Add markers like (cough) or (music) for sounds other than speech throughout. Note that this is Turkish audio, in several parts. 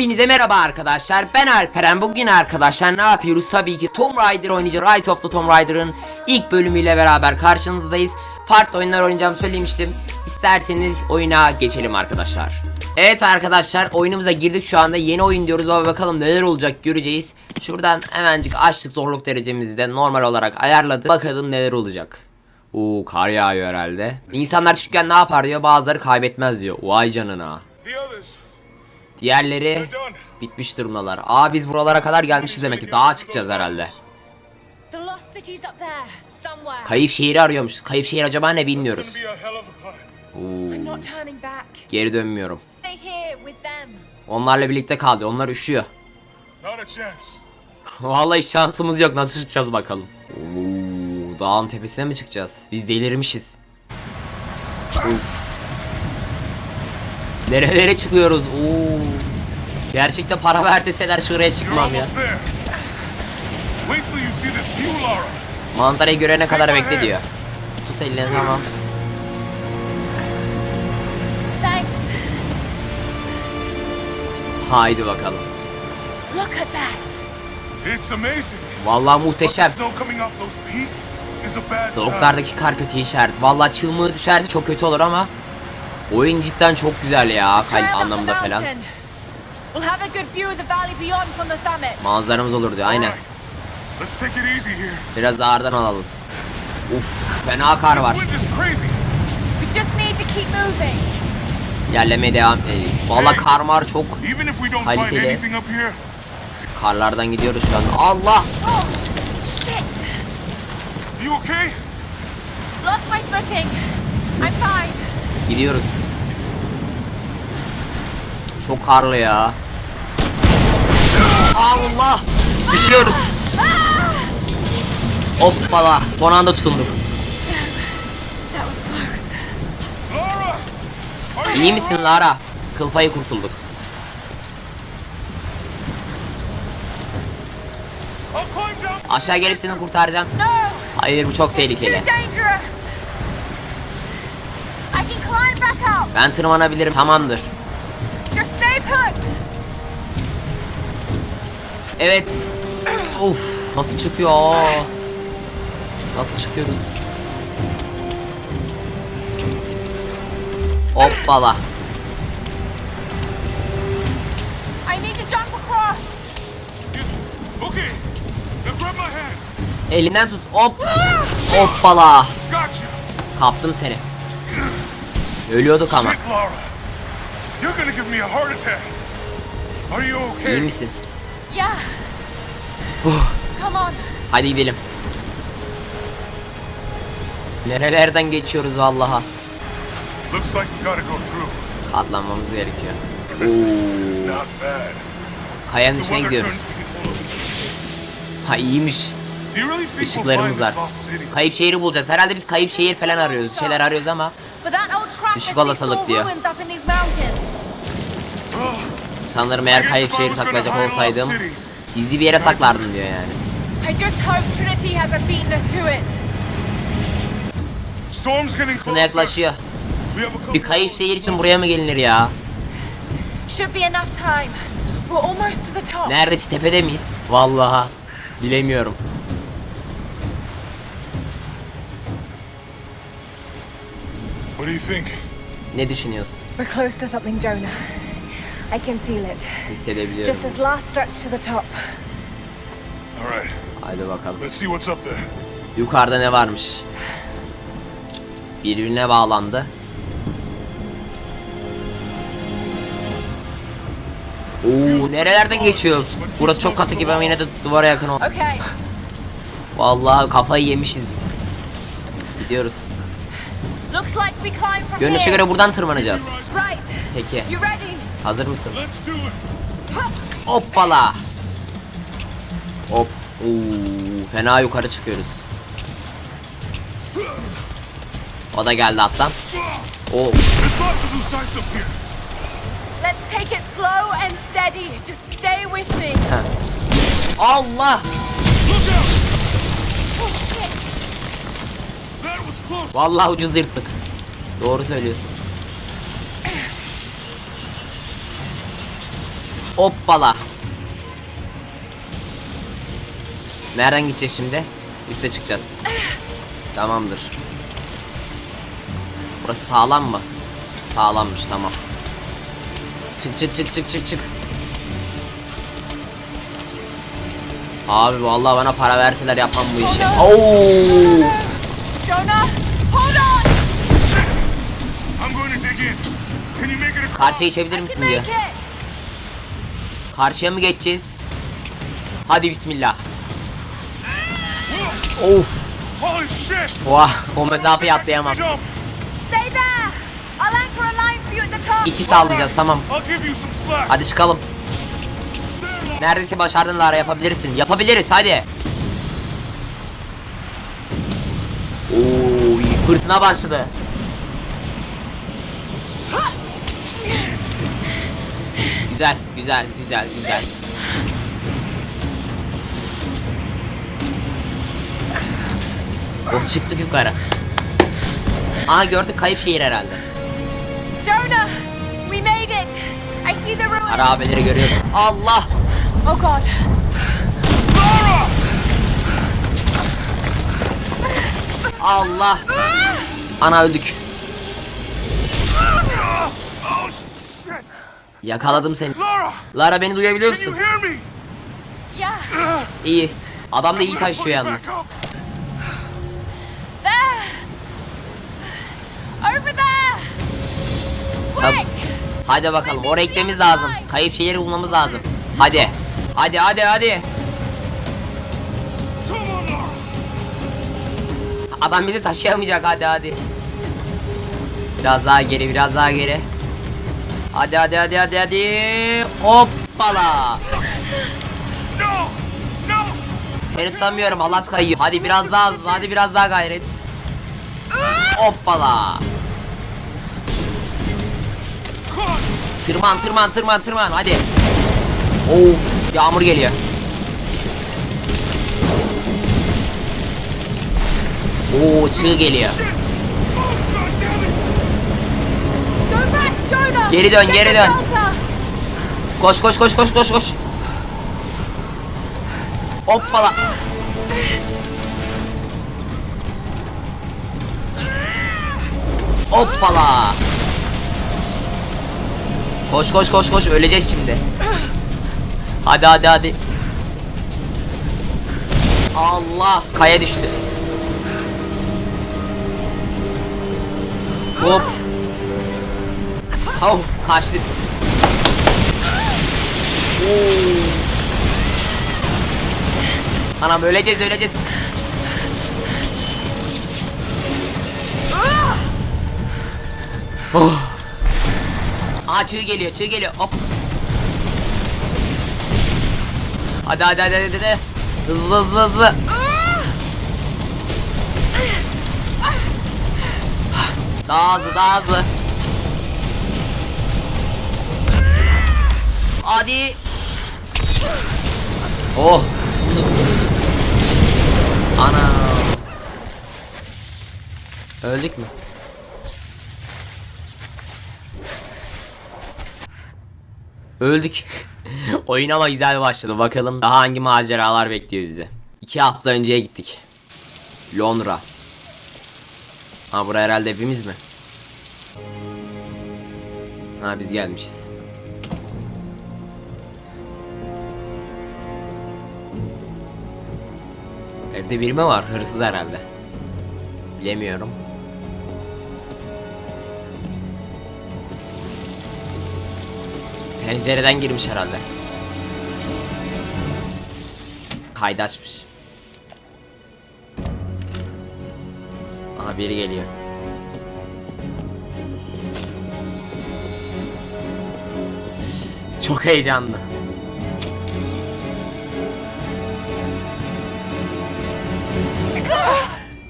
Hepinize merhaba arkadaşlar. Ben Alperen. Bugün arkadaşlar ne yapıyoruz? Tabii ki Tomb Raider oynayacağız. Rise of the Tomb Raider'ın ilk bölümüyle beraber karşınızdayız. Farklı oyunlar oynayacağımı söylemiştim. İsterseniz oyuna geçelim arkadaşlar. Evet arkadaşlar oyunumuza girdik şu anda yeni oyun diyoruz ama bakalım neler olacak göreceğiz. Şuradan hemencik açtık zorluk derecemizi de normal olarak ayarladık. Bakalım neler olacak. Oo kar yağıyor herhalde. İnsanlar küçükken ne yapar diyor bazıları kaybetmez diyor. Vay canına. Diğerleri bitmiş durumdalar. Aa biz buralara kadar gelmişiz demek ki. Dağa çıkacağız herhalde. Kayıp şehri arıyormuş. Kayıp şehir acaba ne bilmiyoruz. Oo, geri dönmüyorum. Onlarla birlikte kaldı. Onlar üşüyor. Vallahi şansımız yok. Nasıl çıkacağız bakalım. Oo, dağın tepesine mi çıkacağız? Biz delirmişiz. Uf. Nerelere çıkıyoruz? Oo. Gerçekten para ver deseler şuraya çıkmam ya. Manzarayı görene kadar bekle diyor. Tut elini tamam. Thanks. Haydi bakalım. Look at that. It's amazing. Vallahi muhteşem. Doruklardaki kar kötü işaret. Vallahi çığlığı düşerse çok kötü olur ama oyun cidden çok güzel ya kalite anlamında falan. mountain. We'll have a good view of the valley beyond from the summit. Manzaramız olur diyor aynen. Alright, Let's take it easy here. Biraz daha ağırdan alalım. Uf fena kar var. Wind is crazy. We just need to keep moving. İlerlemeye devam edeceğiz. Vallahi kar mar çok. Even if we don't Kaliteli. find anything up here, Karlardan gidiyoruz şu an. Allah! Oh, you okay? Lost my footing. I'm fine. Gidiyoruz. Çok karlı ya. Allah! Düşüyoruz. Hoppala. Son anda tutunduk. İyi misin Lara? Kıl payı kurtulduk. Aşağı gelip seni kurtaracağım. Hayır bu çok tehlikeli. dangerous. I can climb back up. Ben tırmanabilirim. Tamamdır. Evet. Of nasıl çıkıyor? Nasıl çıkıyoruz? Hoppala. Elinden tut. Hop. Hoppala. Gotcha. Kaptım seni. Ölüyorduk ama. Shit, Laura. You're gonna give me a heart attack. Are you okay? İyi misin? Yeah. Come on. Hadi gidelim. Nerelerden geçiyoruz vallaha. Looks like we gotta go through. Katlanmamız gerekiyor. (laughs) Oo. Kayanın içine gidiyoruz. Ha iyiymiş. Işıklarımız var. Kayıp şehri bulacağız. Herhalde biz kayıp şehir falan arıyoruz. Bir şeyler arıyoruz ama Düşük olasılık diyor. sanırım eğer kayıp şehri saklayacak olsaydım gizli bir yere saklardım diyor yani. Fırtına yaklaşıyor. Bir kayıp şehir için buraya mı gelinir ya? Neredesi tepede miyiz? Vallahi bilemiyorum. What do you think? Ne düşünüyorsun? We're close to something, Jonah. I can feel it. Hissedebiliyorum. Just this last stretch to the top. All right. Haydi bakalım. Let's see what's up there. Yukarıda ne varmış? Birbirine bağlandı. Oo, nerelerden geçiyoruz? Burası çok katı gibi ama yine de duvara yakın ol. Okay. Vallahi kafayı yemişiz biz. Gidiyoruz. Görünüşe here. göre buradan tırmanacağız. Right. Peki. You ready? Hazır mısın? Let's do it. Hoppala. Hop. Oo, fena yukarı çıkıyoruz. O da geldi attan. O There's Vallahi ucuz yırttık. Doğru söylüyorsun. Hoppala. Nereden gideceğiz şimdi? Üste çıkacağız. Tamamdır. Burası sağlam mı? Sağlammış tamam. Çık çık çık çık çık çık. Abi vallahi bana para verseler yapmam bu işi. Oo! Karşıya geçebilir misin diyor. Karşıya mı geçeceğiz? Hadi bismillah. Of. Oha, o mesafeyi atlayamam. İki sallayacağız tamam. Hadi çıkalım. Neredeyse başardın Lara yapabilirsin. Yapabiliriz hadi. Oo, iyi. Fırtına başladı. Güzel, güzel, güzel, güzel. Oh çıktık yukarı. Aha gördük kayıp şehir herhalde. Jonah, we made it! I see the ruins. Harabeleri görüyoruz. Allah! Oh god. Allah! Ana öldük. Yakaladım seni. Lara beni duyabiliyor musun? İyi. Adam da iyi taşıyor yalnız. Çab-! Hadi bakalım oraya gitmemiz lazım. Kayıp şeyleri bulmamız lazım. Hadi. Hadi hadi hadi. Adam bizi taşıyamayacak hadi hadi. Biraz daha geri biraz daha geri. Hadi hadi hadi hadi hadi. Hoppala. Seni sanmıyorum halat kayıyor. Hadi biraz daha hızlı hadi biraz daha gayret. Hoppala. Tırman tırman tırman tırman hadi. Of yağmur geliyor. Oo çığ geliyor. Geri dön, geri dön. Koş koş koş koş koş koş. Hoppala. Hoppala. Koş koş koş koş öleceğiz şimdi. Hadi hadi hadi. Allah kaya düştü. Hop. Oh kaçtık. Anam öleceğiz öleceğiz. Oh. Aa çığ geliyor çığ geliyor hop. Hadi hadi hadi hadi. hadi. Hızlı hızlı hızlı. Daha hızlı daha hızlı. Hadi. Oh. Ana. Öldük mü? Öldük. (laughs) Oyun ama güzel başladı. Bakalım daha hangi maceralar bekliyor bizi. İki hafta önceye gittik. Londra. Ha buraya herhalde hepimiz mi? Ha biz gelmişiz. Evde biri mi var? Hırsız herhalde. Bilemiyorum. Pencereden girmiş herhalde. Kaydı açmış. Aha biri geliyor. Çok heyecanlı.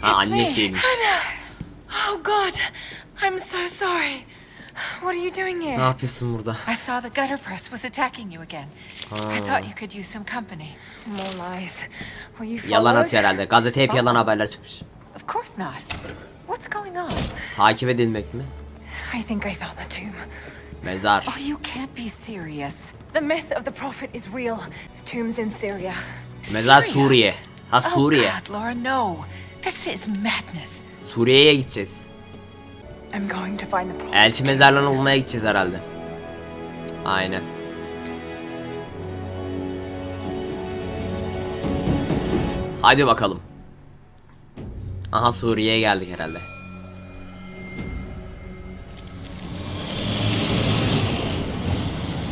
Ha annesiymiş. Oh god, I'm so sorry. What are you doing Ne here? yapıyorsun burada? I saw the gutter press was attacking you again. I thought you could use some company. More lies. Were you Yalan atıyor herhalde. Gazete hep yalan haberler çıkmış. Of course not. What's going on? Takip edilmek mi? I think I found the tomb. Mezar. Oh, you can't be serious. The myth of the prophet is real. The tomb's in Syria. Mezar? Suriye. Ha Oh Suriye. God, Laura, no. This is madness. Suriye'ye gideceğiz. I'm going to find the prophet. Elçi mezarlarını bulmaya gideceğiz herhalde. Aynen. Hadi bakalım. Aha Suriye'ye geldik herhalde.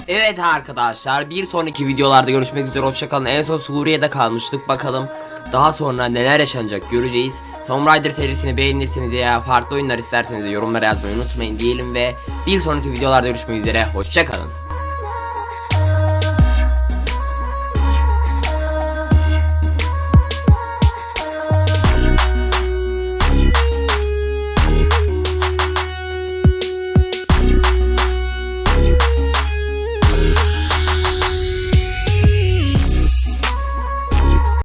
Evet arkadaşlar bir sonraki videolarda görüşmek üzere hoşçakalın. En son Suriye'de kalmıştık bakalım. Daha sonra neler yaşanacak göreceğiz. Tomb Raider serisini beğenirseniz ya farklı oyunlar isterseniz yorumlara yazmayı unutmayın diyelim ve bir sonraki videolarda görüşmek üzere hoşçakalın.